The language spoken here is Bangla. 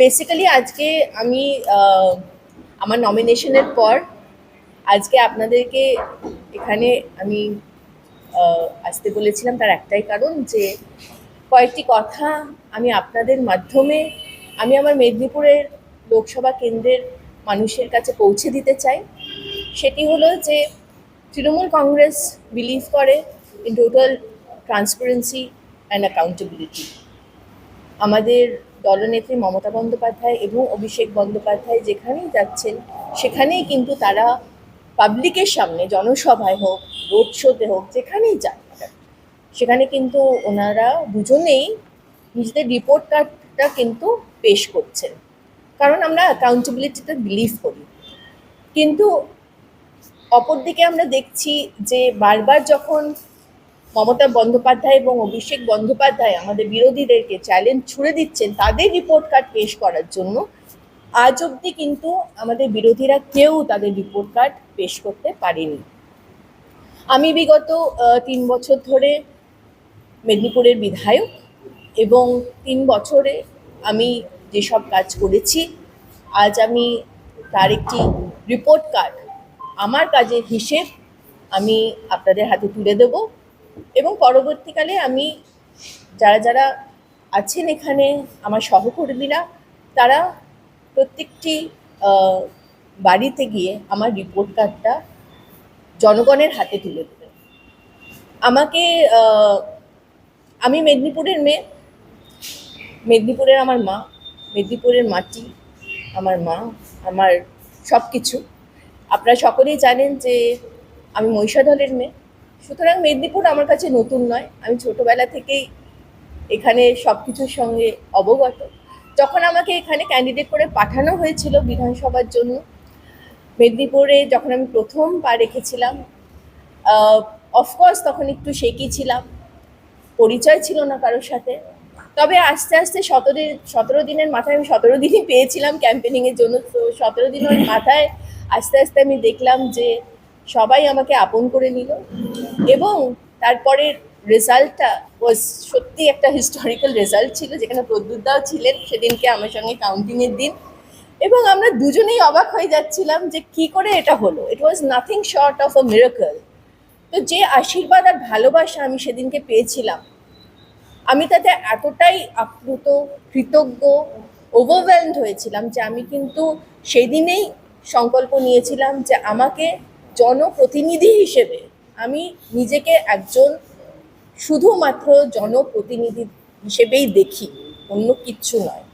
বেসিক্যালি আজকে আমি আমার নমিনেশনের পর আজকে আপনাদেরকে এখানে আমি আসতে বলেছিলাম তার একটাই কারণ যে কয়েকটি কথা আমি আপনাদের মাধ্যমে আমি আমার মেদিনীপুরের লোকসভা কেন্দ্রের মানুষের কাছে পৌঁছে দিতে চাই। সেটি হলো যে তৃণমূল কংগ্রেস বিলিভ করে in total transparency and accountability আমাদের দলনেত্রী মমতা বন্দ্যোপাধ্যায় এবং অভিষেক বন্দ্যোপাধ্যায় যেখানেই যাচ্ছেন, সেখানেই কিন্তু তারা পাবলিকের সামনে, জনসভায় হোক, রোড শোতে হোক, যেখানেই যান সেখানে কিন্তু ওনারা দুজনেই নিজেদের রিপোর্ট কার্ডটা কিন্তু পেশ করছেন। কারণ আমরা অ্যাকাউন্টেবিলিটিতে বিলিভ করি। কিন্তু অপরদিকে আমরা দেখছি যে বারবার যখন মমতা বন্দ্যোপাধ্যায় এবং অভিষেক বন্দ্যোপাধ্যায় আমাদের বিরোধীদেরকে চ্যালেঞ্জ ছুড়ে দিচ্ছেন তাদের রিপোর্ট কার্ড পেশ করার জন্য। আজ অবধি কিন্তু আমাদের বিরোধীরা কেউ তাদের রিপোর্ট কার্ড পেশ করতে পারেনি। আমি বিগত তিন বছর ধরে মেদিনীপুরের বিধায়ক এবং তিন বছরে আমি যেসব কাজ করেছি, আজ আমি তার একটি রিপোর্ট কার্ড আমার কাজের হিসেব আমি আপনাদের হাতে তুলে দেব। এবং পরবর্তীকালে আমি যারা যারা আছেন এখানে, আমার সহকর্মীরা, তারা প্রত্যেকটি বাড়িতে গিয়ে আমার রিপোর্ট কার্ডটা জনগণের হাতে তুলে দেবে। আমাকে আমি মেদিনীপুরের মেয়ে। মেদিনীপুরের আমার মা, মেদিনীপুরের মাটি, আমার মা, আমার সব কিছু আপনারা সকলেই জানেন যে আমি মহিষাদলের মেয়ে। সুতরাং মেদিনীপুর আমার কাছে নতুন নয়। আমি ছোটবেলা থেকেই এখানে সব কিছুর সঙ্গে অবগত। যখন আমাকে এখানে ক্যান্ডিডেট করে পাঠানো হয়েছিল বিধানসভার জন্য, মেদিনীপুরে যখন আমি প্রথম পা রেখেছিলাম অফকোর্স তখন একটু শেকি ছিলাম, পরিচয় ছিল না কারোর সাথে। তবে আস্তে আস্তে সতেরো সতেরো দিনের মাথায় আমি সতেরো দিনই পেয়েছিলাম ক্যাম্পেনিংয়ের জন্য। তো সতেরো দিনের মাথায় আস্তে আস্তে আমি দেখলাম যে সবাই আমাকে আপন করে নিল এবং তারপরে রেজাল্টটা ওয়াজ সত্যি একটা হিস্টোরিক্যাল রেজাল্ট ছিল, যেখানে প্রদ্যুৎদাও ছিলেন, সেদিনকে আমার সঙ্গে কাউন্টিংয়ের দিন। এবং আমরা দুজনেই অবাক হয়ে যাচ্ছিলাম যে কি করে এটা হলো। It was nothing short of a miracle তো যে আশীর্বাদ আর ভালোবাসা আমি সেদিনকে পেয়েছিলাম, আমি তাতে এতটাই আপ্লুত, কৃতজ্ঞ ওভারওয়েলড হয়েছিলাম যে আমি কিন্তু সেদিনেই সংকল্প নিয়েছিলাম যে আমাকে জনপ্রতিনিধি হিসেবে আমি নিজেকে একজন শুধুমাত্র জনপ্রতিনিধি হিসেবেই দেখি অন্য কিচ্ছু নয়।